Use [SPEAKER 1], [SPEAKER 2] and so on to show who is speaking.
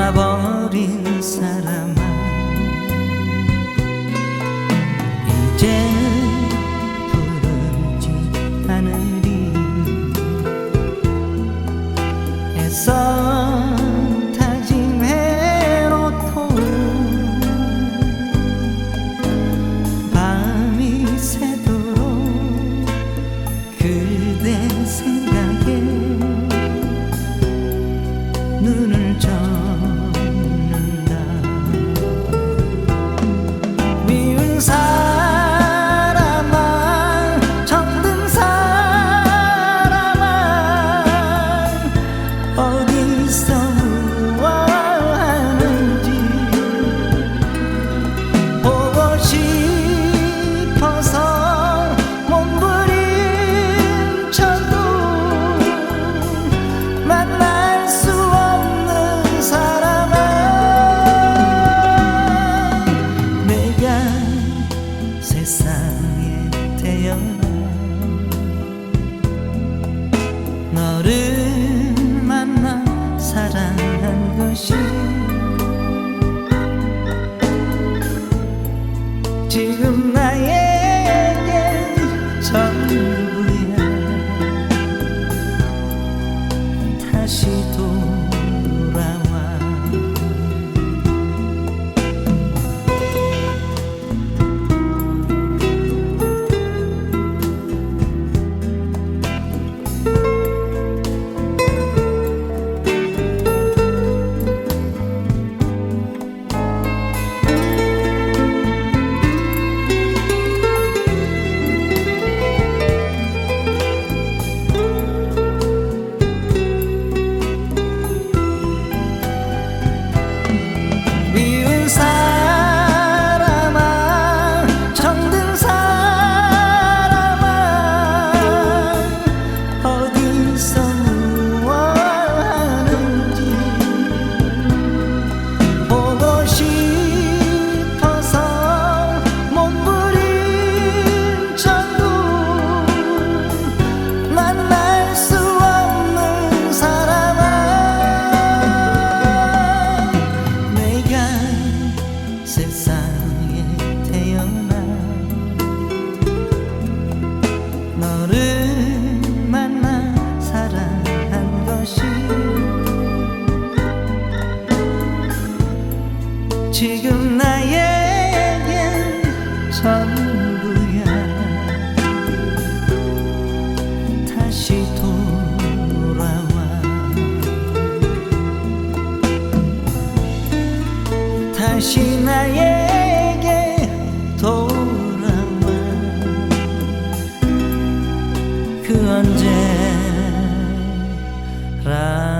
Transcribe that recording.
[SPEAKER 1] 떠나버린 사람. 지금 나에게 선물이야. 다시 또 다시 나에게 돌아와. 그 언제라